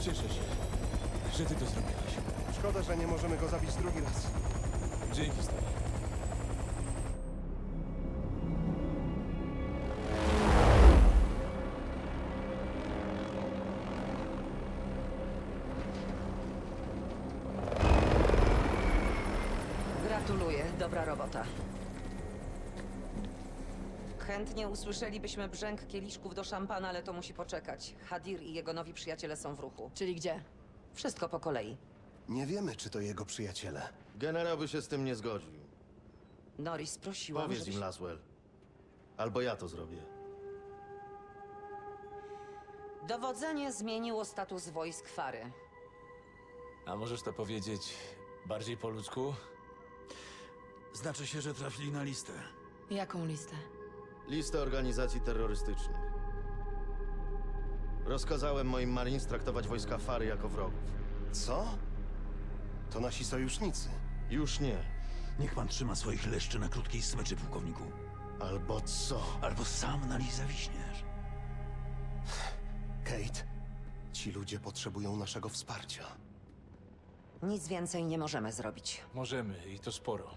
Cieszę się, że ty to zrobiłeś. Szkoda, że nie możemy go zabić drugi raz. Dzięki, stary. Gratuluję, dobra robota. Chętnie usłyszelibyśmy brzęk kieliszków do szampana, ale to musi poczekać. Hadir i jego nowi przyjaciele są w ruchu. Czyli gdzie? Wszystko po kolei. Nie wiemy, czy to jego przyjaciele. Generał by się z tym nie zgodził. Norris prosiłam, Powiedz żebyś... im, Laswell. Albo ja to zrobię. Dowodzenie zmieniło status wojsk Fary. A możesz to powiedzieć bardziej po ludzku? Znaczy się, że trafili na listę. Jaką listę? Listę organizacji terrorystycznych. Rozkazałem moim Marines traktować wojska Fary jako wrogów. Co? To nasi sojusznicy. Już nie. Niech pan trzyma swoich leszczy na krótkiej smyczy, pułkowniku. Albo co? Albo sam na nich zawiśniesz. Kate, ci ludzie potrzebują naszego wsparcia. Nic więcej nie możemy zrobić. Możemy i to sporo.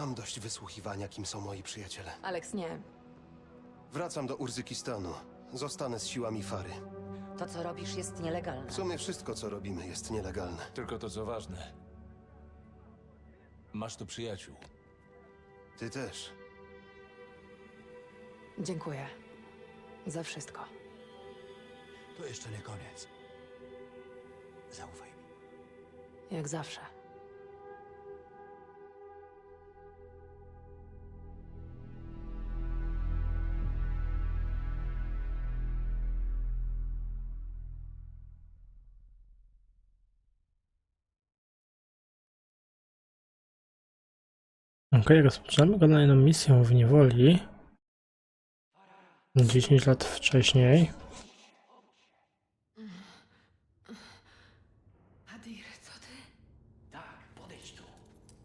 Mam dość wysłuchiwania, kim są moi przyjaciele. Alex, nie. Wracam do Urzykistanu. Zostanę z siłami Fary. To, co robisz, jest nielegalne. W sumie wszystko, co robimy, jest nielegalne. Tylko to, co ważne. Masz tu przyjaciół. Ty też. Dziękuję. Za wszystko. To jeszcze nie koniec. Zaufaj mi. Jak zawsze. Okej, rozpoczynamy kolejną misję w niewoli. 10 lat wcześniej.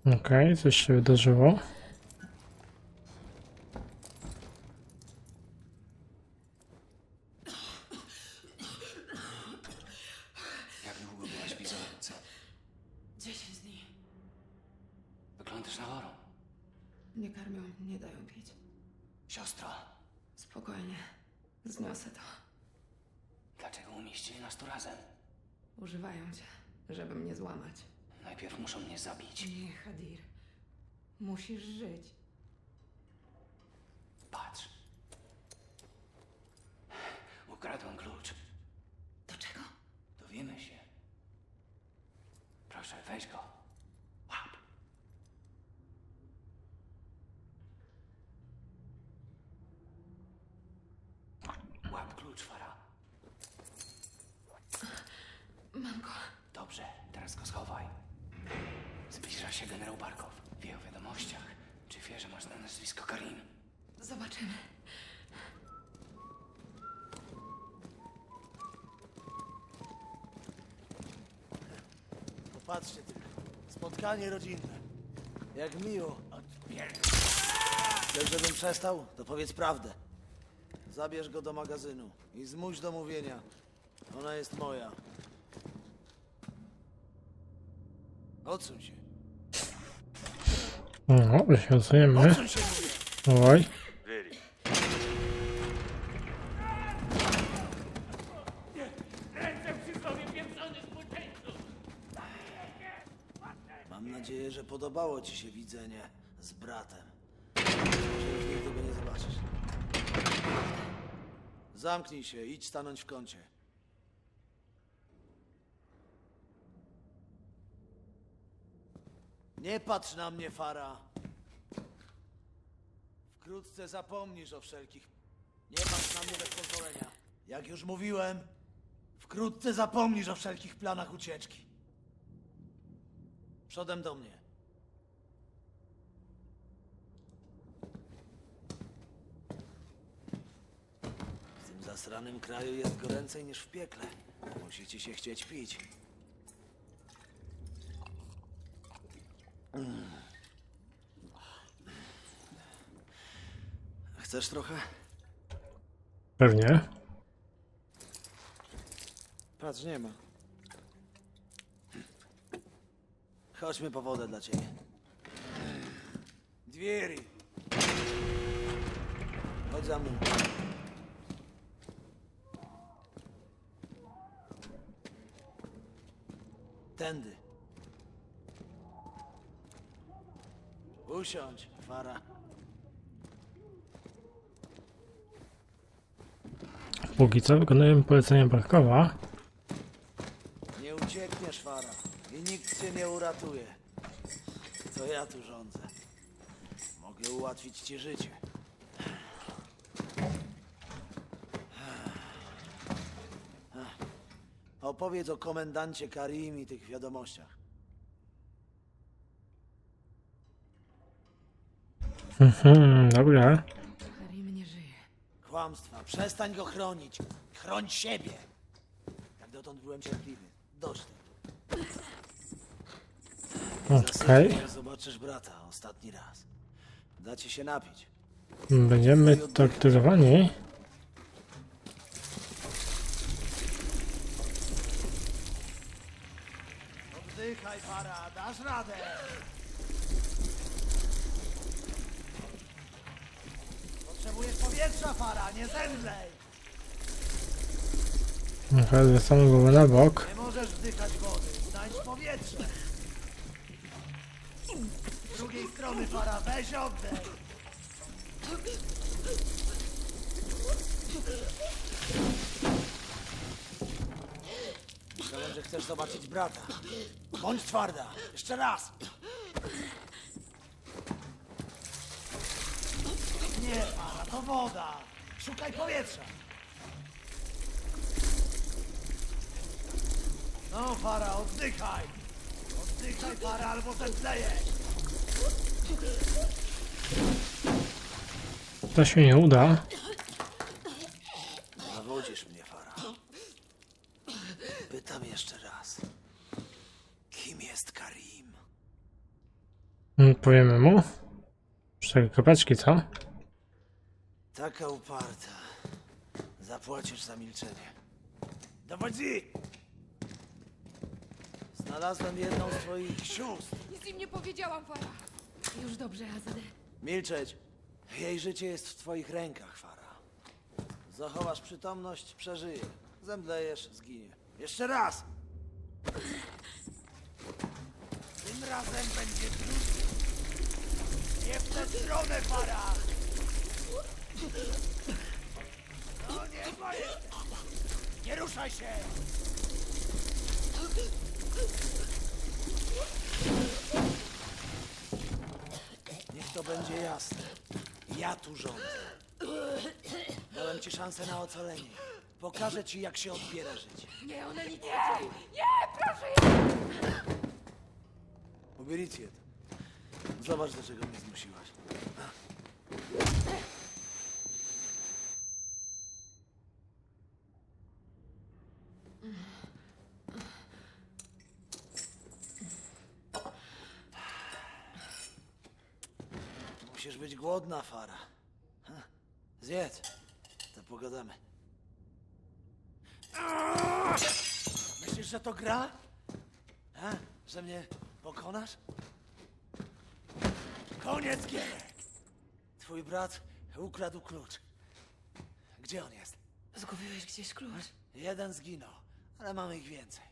Okej, coś się wydarzyło. Jak długo byłaś w izolacji? Dziesięć dni. Wyglądasz na chorą. Nie karmią, nie dają pić. Siostro, Spokojnie. Zniosę to. dlaczego umieścili nas tu razem? Używają cię, żeby mnie złamać. Najpierw muszą mnie zabić. Nie, Hadir. Musisz żyć. Patrz. Ukradłem klucz. Do czego? Dowiemy się. Proszę, weź go. Łap. Łap klucz, Fara. Mam go. Dobrze, teraz go schowaj. Zbliża się generał Barkow. Wie o wiadomościach. Czy wie, że masz na nazwisko Karim? Zobaczymy. Popatrzcie tylko. Spotkanie rodzinne. Jak miło. Chcesz, żebym przestał? To powiedz prawdę. Zabierz go do magazynu i zmuś do mówienia. Ona jest moja. Odsuń się. No, wyświadczujemy. Odsuń się, mówię. Oj. Mam nadzieję, że podobało ci się widzenie z bratem. Może już nigdy go nie zobaczysz. Zamknij się, idź stanąć w kącie. Nie patrz na mnie, Fara. Wkrótce zapomnisz o wszelkich... Nie patrz na mnie bez pozwolenia. Jak już mówiłem, wkrótce zapomnisz o wszelkich planach ucieczki. Przodem do mnie. W tym zasranym kraju jest goręcej niż w piekle. Musi ci się chcieć pić. Chcesz trochę? Pewnie. Patrz, nie ma. Chodźmy po wodę dla ciebie. Dwieri. Chodź za mną. Tędy. Usiądź, Fara. Póki co wykonujemy polecenia Barkowa. Nie uciekniesz, Fara. I nikt cię nie uratuje. To ja tu rządzę. Mogę ułatwić ci życie. Opowiedz o komendancie Karim i tych wiadomościach. Mhm, dobra. Karim nie żyje. Kłamstwa. Przestań go chronić. Chroń siebie. Jak dotąd byłem cierpliwy. Dość tego. Okej. Zasypię, Zobaczysz brata ostatni raz. Da ci się napić. Będziemy torturowani. Oddychaj, para, dasz radę! Potrzebujesz powietrza, para, nie zemdlej! Okej, zostaną głowę na bok. Nie możesz wdychać wody, znajdź powietrze! Z drugiej strony, para, weź oddech! Myślałem, że chcesz zobaczyć brata. Bądź twarda! Jeszcze raz! Nie, para, to woda! Szukaj powietrza! No, para, oddychaj! Oddychaj, para, albo zemdlejesz! To się nie uda. Zawodzisz mnie, Fara. Pytam jeszcze raz. Kim jest Karim? Mm, Powiemy mu. Cztery kropeczki, co? Taka uparta. Zapłacisz za milczenie. Dowodzi! Znalazłem jedną z twoich sióstr. Nic im nie powiedziałam, Fara. Już dobrze, Azade. Milczeć. Jej życie jest w twoich rękach, Fara. Zachowasz przytomność, przeżyje. Zemdlejesz, zginie. Jeszcze raz! Tym razem będzie trudniej. Nie w tę stronę, Fara! No nie, boję się. Nie ruszaj się! Niech to będzie jasne. Ja tu rządzę. Dałem ci szansę na ocalenie. Pokażę ci, jak się odbiera życie. Nie, one nic nie! Nie, proszę ja! Ubierajcie to. Zobacz, do czego mnie zmusiłaś. Głodna, Fara. Ha, Zjedz, to pogadamy. Myślisz, że to gra? Ha? Że mnie pokonasz? Koniec gier! Twój brat ukradł klucz. Gdzie on jest? Zgubiłeś gdzieś klucz. Jeden zginął, ale mamy ich więcej.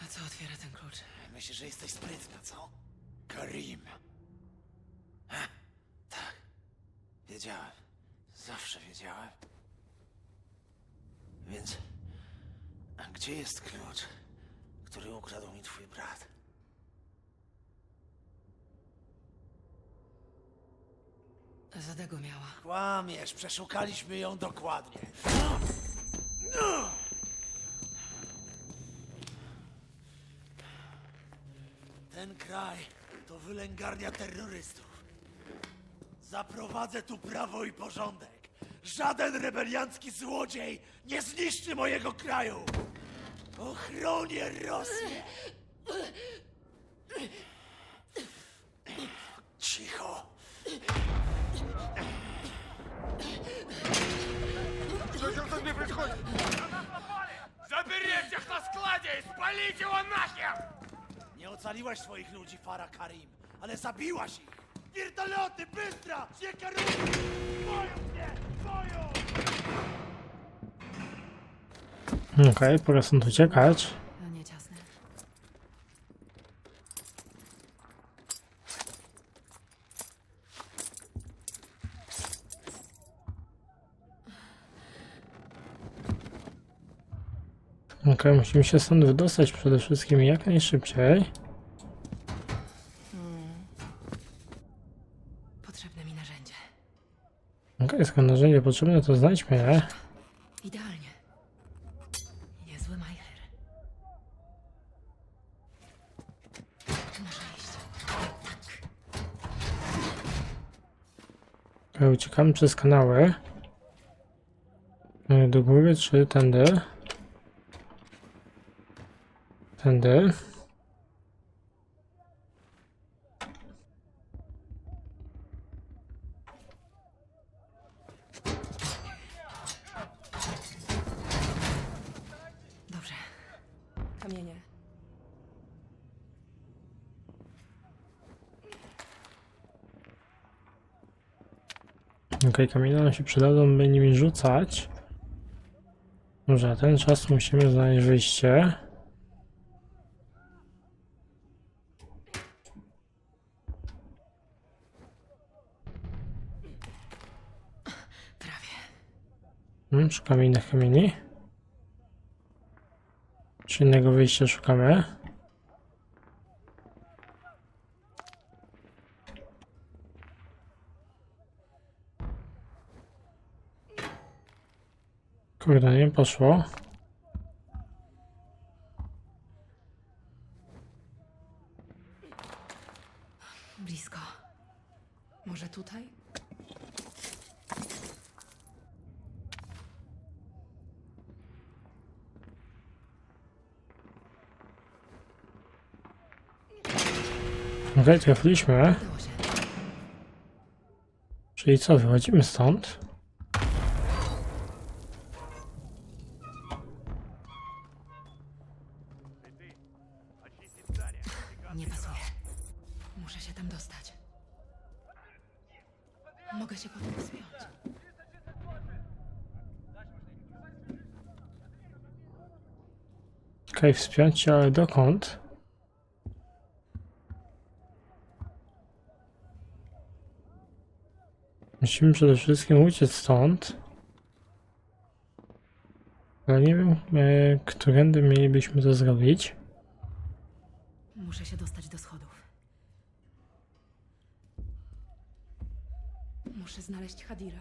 A co otwiera ten klucz? Myślisz, że jesteś sprytna, co? Karim. Ha? Tak. Wiedziałem. Zawsze wiedziałem. Więc... A gdzie jest klucz, który ukradł mi twój brat? Zadego miała. Kłamiesz, przeszukaliśmy ją dokładnie. Ten kraj to wylęgarnia terrorystów. Zaprowadzę tu prawo i porządek. Żaden rebeliancki złodziej nie zniszczy mojego kraju. Ochronię Rosję. Cicho. Заберите Nie ocaliłaś swoich ludzi, Farah Karim, ale zabiłaś ich! Wiertoloty, bystra! Siekarury! Boją mnie! Boją! Okej, pora stąd uciekać. No nie ciasne. Okej, musimy się stąd wydostać przede wszystkim jak najszybciej. Potrzebne mi narzędzie. Skoro narzędzie potrzebne, to znajdźmy je. Idealnie. Niezły. Muszę iść. Okej, uciekamy przez kanały. E, Do góry czy tędy? Tędy. Dobrze. Kamienie. Okej, kamienie nam się przydadzą, by nimi rzucać. Dobrze, a ten czas musimy znaleźć wyjście. Prawie. Hmm, szukamy innych kamieni. Czy innego wyjścia szukamy? Kurde, nie poszło. Blisko. Może tutaj? Okej, trafiliśmy. Udało się. Czyli co, wychodzimy stąd? Nie pasuje. Muszę się tam dostać. Mogę się potem wspiąć. Okej, wspiąć się, ale dokąd? Musimy przede wszystkim uciec stąd. Ale nie wiem, e, którędy mielibyśmy to zrobić. Muszę się dostać do schodów. Hadira.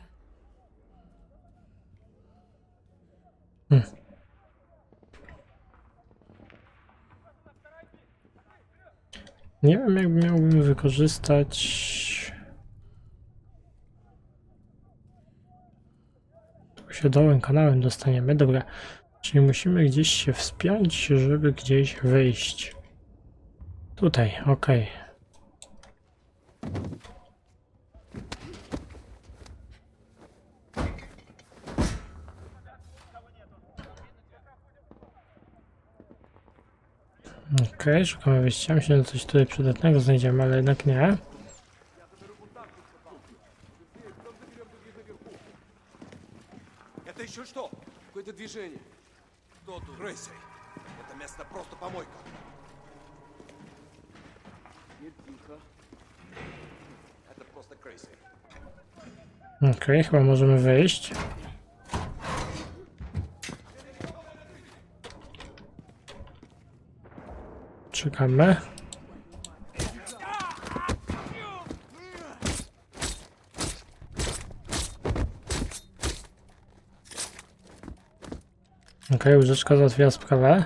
Nie wiem, jak miałbym wykorzystać. Tu się dołem kanałem dostaniemy. Dobra, czyli musimy gdzieś się wspiąć, żeby gdzieś wyjść. Tutaj, ok. Okej, szukamy wyjścia. Myślę, że coś tutaj przydatnego znajdziemy, ale jednak nie. Это еще что? Какое-то движение. Кто тут? Крейси. Это место просто помойка. Не тихо. Это просто Крейси. Okej, chyba możemy wyjść. Czekamy. Okej, łyżeczka załatwiła sprawę.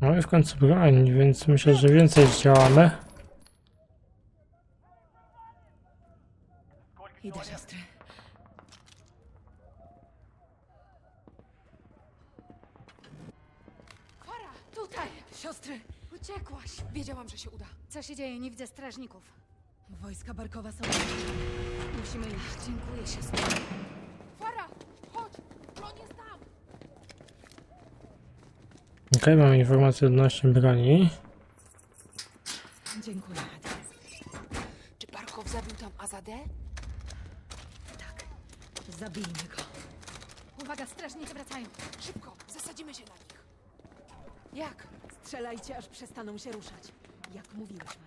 No i w końcu broń, więc myślę, że więcej zdziałamy. Idę, siostry. Fara, tutaj! Siostry! Uciekłaś! Wiedziałam, że się uda. Co się dzieje? Nie widzę strażników. Wojska Barkowa są... Musimy iść. Dziękuję, siostro. Fara! Chodź! Broń jest tam! Okej, mamy informację odnośnie broni. Dziękuję, Hadir. Czy Barkow zabił tam Azadę? Tak. Zabijmy go. Uwaga, strażnicy wracają. Szybko, zasadzimy się na nich. Jak? Strzelajcie, aż przestaną się ruszać. Jak mówiłyśmy.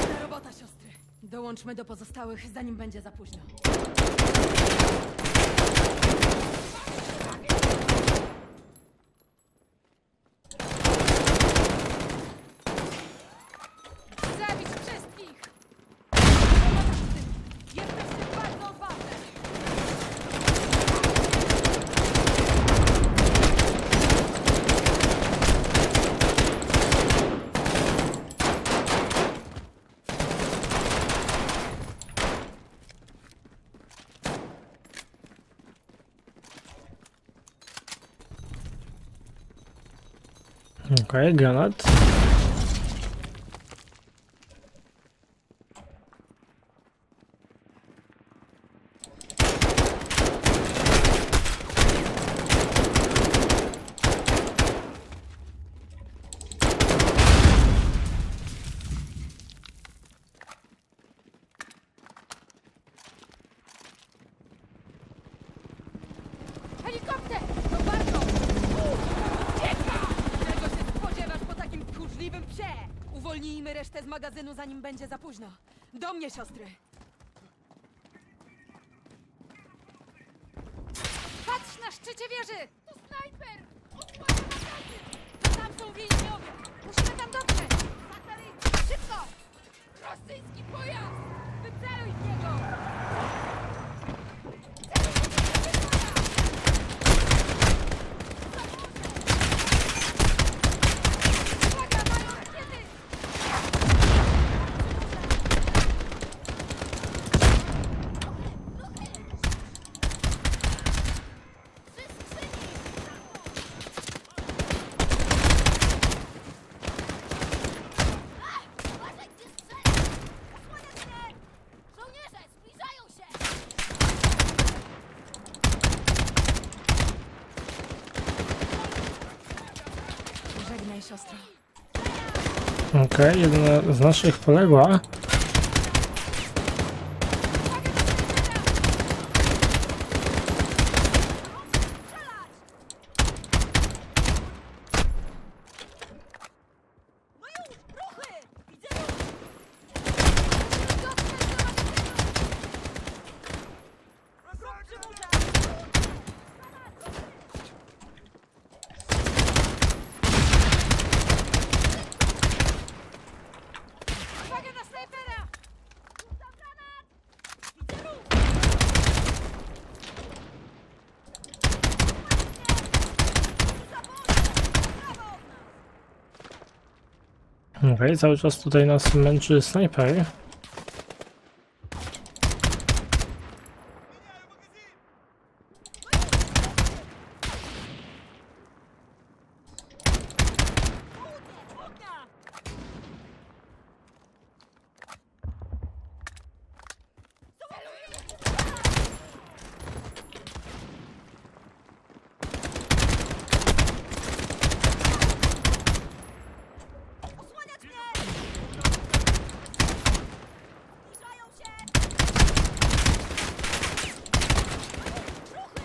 Dobra robota, siostry. Dołączmy do pozostałych, zanim będzie za późno. Zabić wszystkich! Robota z tym! Jesteście bardzo odważne! Okej, granat. Helikopter! To Barkow! Ucieka! Czego się spodziewasz po takim tchórzliwym psie? Uwolnijmy resztę z magazynu, zanim będzie za późno. Do mnie, siostry! Patrz na szczycie wieży! To snajper! Osłania magazyn! Tam są więźniowie! Musimy tam dotrzeć! Zachary, szybko! Rosyjski pojazd! Wyceluj w niego! Uwaga, mają rakiety! Żołnierze, zbliżają się! Żegnaj, siostro. Jedna z naszych poległa. Uwaga na snajpera! Rzucam granat! Widzę ruch! Okej, cały czas tutaj nas męczy snajper. Osłaniać mnie! Zbliżają się! Ruchy!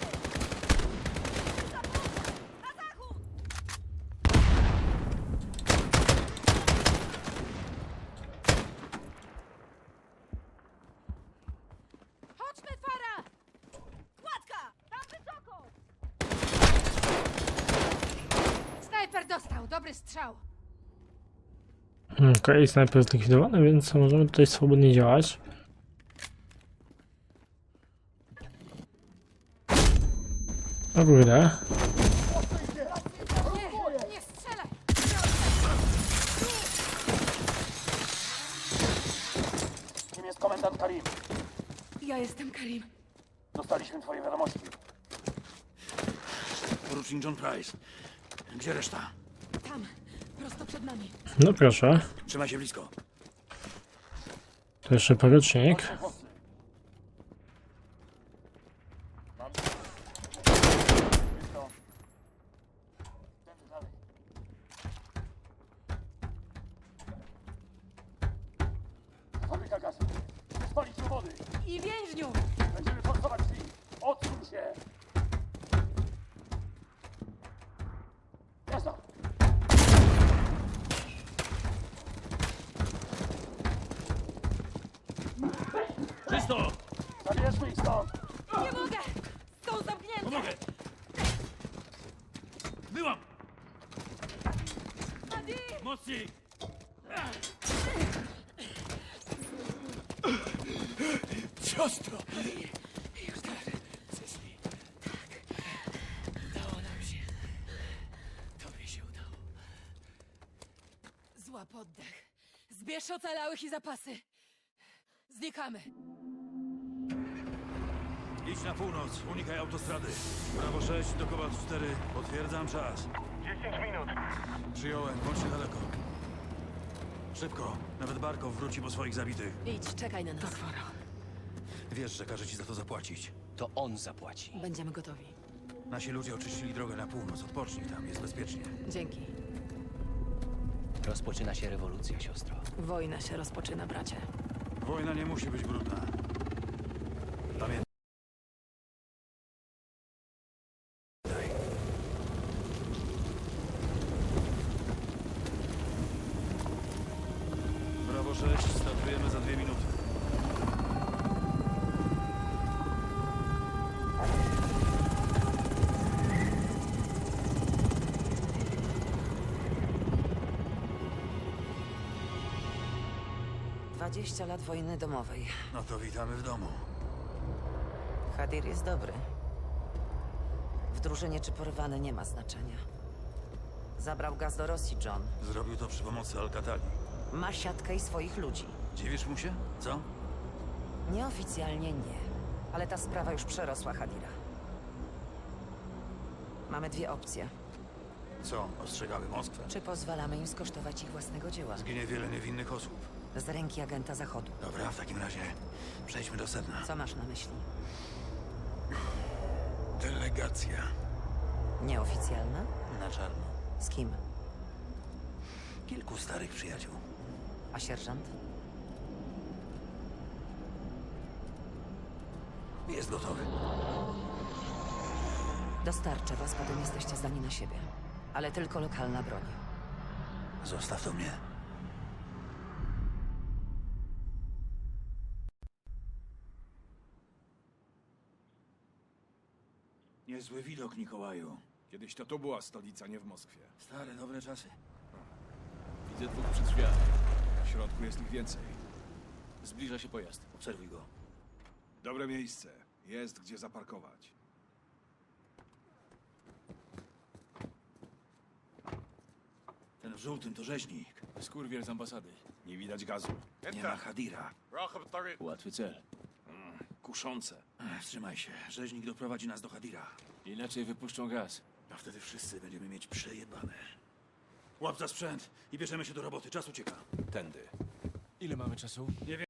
Na zachód! Chodźmy, Fara! Kładka! Tam wysoko! Snajper dostał, dobry strzał. Okej, snajper zlikwidowany, więc możemy tutaj swobodnie działać. O kurde. Nie, nie strzelaj! Kim jest komendant Karim? Ja jestem Karim. Dostaliśmy twoje wiadomości. Porucznik John Price. Gdzie reszta? Tam, prosto przed nami. No proszę. Trzymaj się blisko. To jeszcze porucznik. Siostro! Już tak. Tak. Udało nam się. Tobie się udało. Złap oddech. Zbierz ocalałych i zapasy. Znikamy. Idź na północ, unikaj autostrady. Prawo 6 do Kowal 4. Potwierdzam czas. 10 minut. Przyjąłem, bądź daleko. Szybko, nawet Barkow wróci po swoich zabitych. Idź, czekaj na nas. Wiesz, że każe ci za to zapłacić. To on zapłaci. Będziemy gotowi. Nasi ludzie oczyścili drogę na północ. Odpocznij tam, jest bezpiecznie. Dzięki. Rozpoczyna się rewolucja, siostro. Wojna się rozpoczyna, bracie. Wojna nie musi być brudna. Pamiętaj. 20 lat wojny domowej. No to witamy w domu. Hadir jest dobry. W drużynie czy porwany nie ma znaczenia. Zabrał gaz do Rosji, John. Zrobił to przy pomocy Alcatali. Ma siatkę i swoich ludzi. Dziwisz mu się? Co? Nieoficjalnie nie, ale ta sprawa już przerosła Hadira. Mamy dwie opcje. Co? Ostrzegamy Moskwę? Czy pozwalamy im skosztować ich własnego dzieła? Zginie wiele niewinnych osób. Z ręki agenta Zachodu. Dobra, w takim razie przejdźmy do sedna. Co masz na myśli? Delegacja. Nieoficjalna? Na czarno. Z kim? Kilku starych przyjaciół. A sierżant? Jest gotowy. Dostarczę was, potem jesteście zdani na siebie. Ale tylko lokalna broń. Zostaw to mnie. Niezły widok, Mikołaju. Kiedyś to tu była stolica, nie w Moskwie. Stare, dobre czasy. Widzę dwóch przy drzwiach. W środku jest ich więcej. Zbliża się pojazd. Obserwuj go. Dobre miejsce. Jest gdzie zaparkować. Ten w żółtym to rzeźnik. Skurwiel z ambasady. Nie widać gazu. Nie ma Hadira. Łatwy cel. Kuszące. Ech, Wstrzymaj się. Rzeźnik doprowadzi nas do Hadira. Inaczej wypuszczą gaz. A wtedy wszyscy będziemy mieć przejebane. Łap za sprzęt i bierzemy się do roboty. Czas ucieka. Tędy. Ile mamy czasu? Nie wiem.